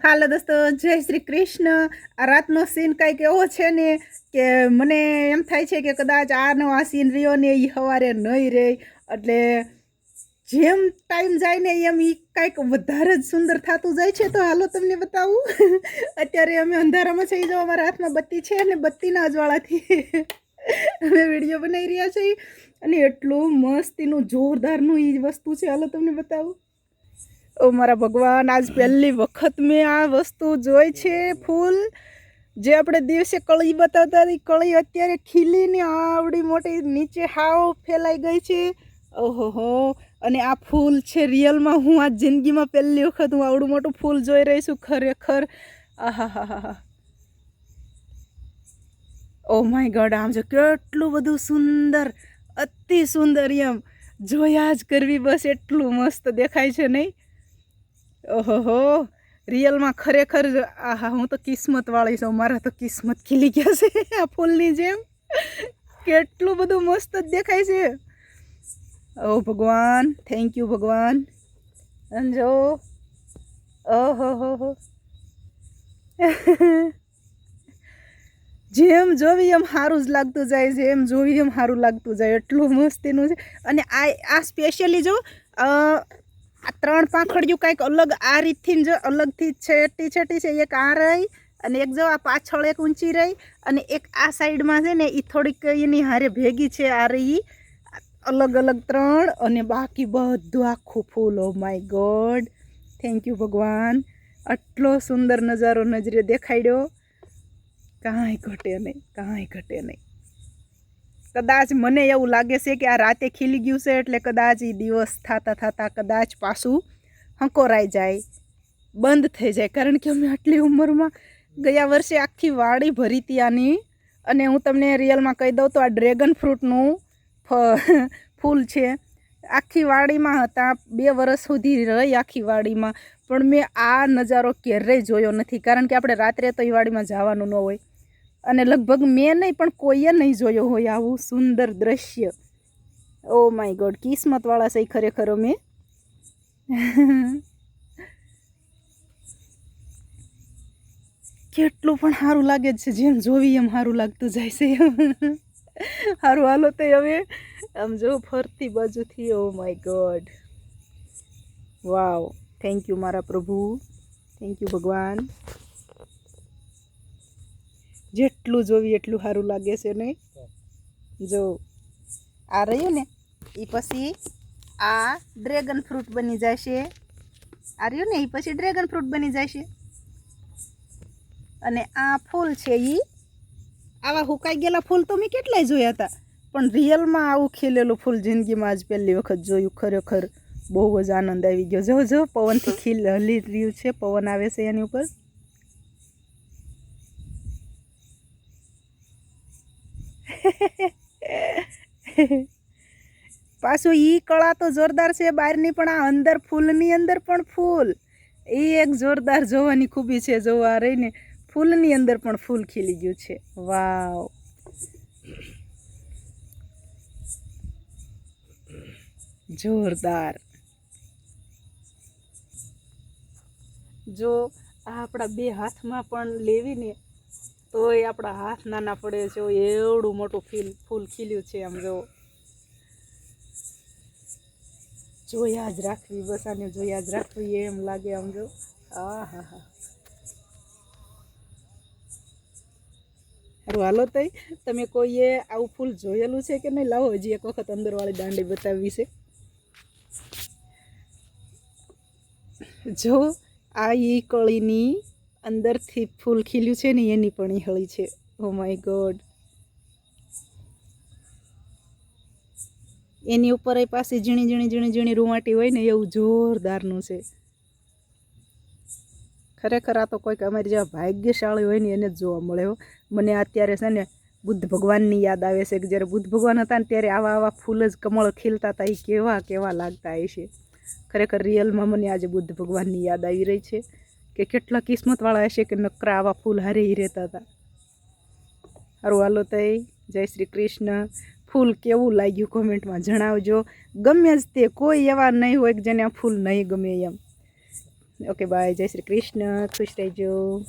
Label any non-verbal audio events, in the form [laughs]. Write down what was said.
હાલો દોસ્તો જય શ્રી કૃષ્ણ. આ રાતનો સીન કાંઈક એવો છે ને કે મને એમ થાય છે કે કદાચ આનો આ સીન રહ્યો ને એ સવારે નહીં રહે એટલે જેમ ટાઈમ જાય ને એમ એ કાંઈક વધારે જ સુંદર થતું જાય છે તો હાલો તમને બતાવું. અત્યારે અમે અંધારામાં છે જો, અમારા હાથમાં બત્તી છે અને બત્તીના અજવાળાથી. અમે વીડિયો બનાવી રહ્યા છીએ અને એટલું મસ્ત એનું જોરદારનું એ વસ્તુ છે. હાલો તમને બતાવું. ઓ મારા ભગવાન, આજ પહેલી વખત મેં આ વસ્તુ જોઈ છે, ફૂલ. જે આપણે દિવસે કળી બતાવતા હતી કળી અત્યારે ખીલીને આવડી મોટી નીચે હાવ ફેલાઈ ગઈ છે. ઓહો અને આ ફૂલ છે રિયલમાં હું આ જિંદગીમાં પહેલી વખત હું આવડું મોટું ફૂલ જોઈ રહી છું ખરેખર. આહા ઓ માય ગોડ આમ જો કેટલું બધું સુંદર, અતિ સુંદર એમ. જોયા જ કરવી બસ એટલું મસ્ત દેખાય છે નહીં? ઓહો, રિયલમાં ખરેખર, આહા, હું તો કિસ્મતવાળી છું. મારા તો કિસ્મત ખીલી ગયા છે આ ફૂલની જેમ. કેટલું બધું મસ્ત જ દેખાય છે. ઓ ભગવાન થેન્ક યુ ભગવાન. અને જો, ઓહો, હો હો. જેમ જોવી એમ સારું જ લાગતું જાય જેમ જોવી એમ સારું લાગતું જાય. એટલું મસ્ત એનું છે. અને આ આ સ્પેશિયલી જો આ ત્રણ પાંખડિયું કાંઈક અલગ આ રીતથી જ અલગથી છેટી છેટી છે, એક આ રહી અને એક જો આ પાછળ એક ઊંચી રહી અને એક આ સાઈડમાં છે ને એ થોડીક એની હારે ભેગી છે આ રહી. અલગ અલગ ત્રણ અને બાકી બધું આખું ફૂલ. માય ગોડ થેન્ક યુ ભગવાન. આટલો સુંદર નજારો નજરે દેખાડ્યો. કાંઈ ઘટે નહીં, કાંઈ ઘટે નહીં. કદાચ મને એવું લાગે છે કે આ રાતે ખીલી ગયું છે એટલે કદાચ એ દિવસ થતાં થતાં કદાચ પાછું હંકોરાઈ જાય, બંધ થઈ જાય. કારણ કે અમે આટલી ઉંમરમાં ગયા વર્ષે આખી વાડી ભરી હતી આની. અને હું તમને રિયલમાં કહી દઉં તો આ ડ્રેગન ફ્રૂટનું [laughs] ફૂલ છે. આખી વાડીમાં હતા, બે વર્ષ સુધી રહી આખી વાડીમાં. પણ મેં આ નજારો ક્યારેય જોયો નથી. કારણ કે આપણે રાત્રે તો એ વાડીમાં જવાનું ન હોય. અને લગભગ મેં નહીં, પણ કોઈએ નહીં જોયો હોય આવું સુંદર દ્રશ્ય. ઓ માય ગોડ કિસ્મતવાળા છે ખરેખર અમે. [laughs] કેટલું પણ સારું લાગે છે, જેમ જોવી એમ સારું લાગતું જાય છે. [laughs] સારું હાલો તે હવે. આમ જો, ફરતી બાજુથી ઓ my God wow thank you મારા પ્રભુ. થેન્ક યુ ભગવાન. જેટલું જોવી એટલું સારું લાગે છે નહીં? જો, આ રહ્યું ને એ પછી આ ડ્રેગન ફ્રૂટ બની જશે. આ રહ્યું ને એ પછી ડ્રેગન ફ્રૂટ બની જશે. અને આ ફૂલ છે એ આવા હુકાઈ ગયેલા ફૂલ તો મેં કેટલાય જોયા હતા. પણ રિયલમાં આવું ખીલેલું ફૂલ જિંદગીમાં આજ પહેલી વખત જોયું, ખરેખર બહુ જ આનંદ આવી ગયો. જો જો, પવનથી ખીલ હલી રહ્યું છે, પવન આવે છે એની ઉપર. [laughs] પાછું ઈ કળા તો જોરદાર છે, બહારની પણ આ અંદર ફૂલની અંદર પણ ફૂલ. એ એક જોરદાર જોવાની ખૂબી છે, જોવા રહીને ફૂલની અંદર પણ ફૂલ ખીલી ગયું છે. વાવ. જોરદાર. જો આ આપણા બે હાથમાં પણ લેવીને તોય આપણા હાથ નાના પડે છે એવડું મોટું ફીલ, ફૂલ ખીલ્યું છે આમ જો. જોયા જ રાખવી, બસ જોયા જ રાખવી એમ લાગે આમ જો. હા હા સારું હાલો તઈ, તમે કોઈએ આવું ફૂલ જોયેલું છે કે નહીં? લાવો, હજી એક વખત અંદરવાળી દાંડી બતાવવી છે. જો, આ ઈ કળીની અંદરથી ફૂલ ખીલ્યું છે ને એની પણ હળી છે. ઓ માય ગોડ એની ઉપર એ પાસે ઝીણી ઝીણી ઝીણી ઝીણી રૂવાટી હોય ને એવું જોરદારનું છે. ખરેખર આ તો કોઈક અમારી જેવા ભાગ્યશાળી હોય ને એને જ જોવા મળે હો. મને અત્યારે છે ને બુદ્ધ ભગવાનની યાદ આવે છે કે જ્યારે બુદ્ધ ભગવાન હતા ને ત્યારે આવા આવા ફૂલ જ કમળ ખીલતા હતા એ કેવા કેવા લાગતા હશે ખરેખર રિયલમાં મને આજે બુદ્ધ ભગવાનની યાદ આવી રહી છે. કે કેટલા કિસ્મતવાળા હશે કે નકરા આવા ફૂલ હારે રહેતા હતા. સારું હાલો તય જય શ્રી કૃષ્ણ. ફૂલ કેવું લાગ્યું કોમેન્ટમાં જણાવજો. ગમે જ તે કોઈ એવા નહીં હોય કે જેને આ ફૂલ નહીં ગમે એમ. Okay, by. જય શ્રી કૃષ્ણ. ખુશ રહેજો.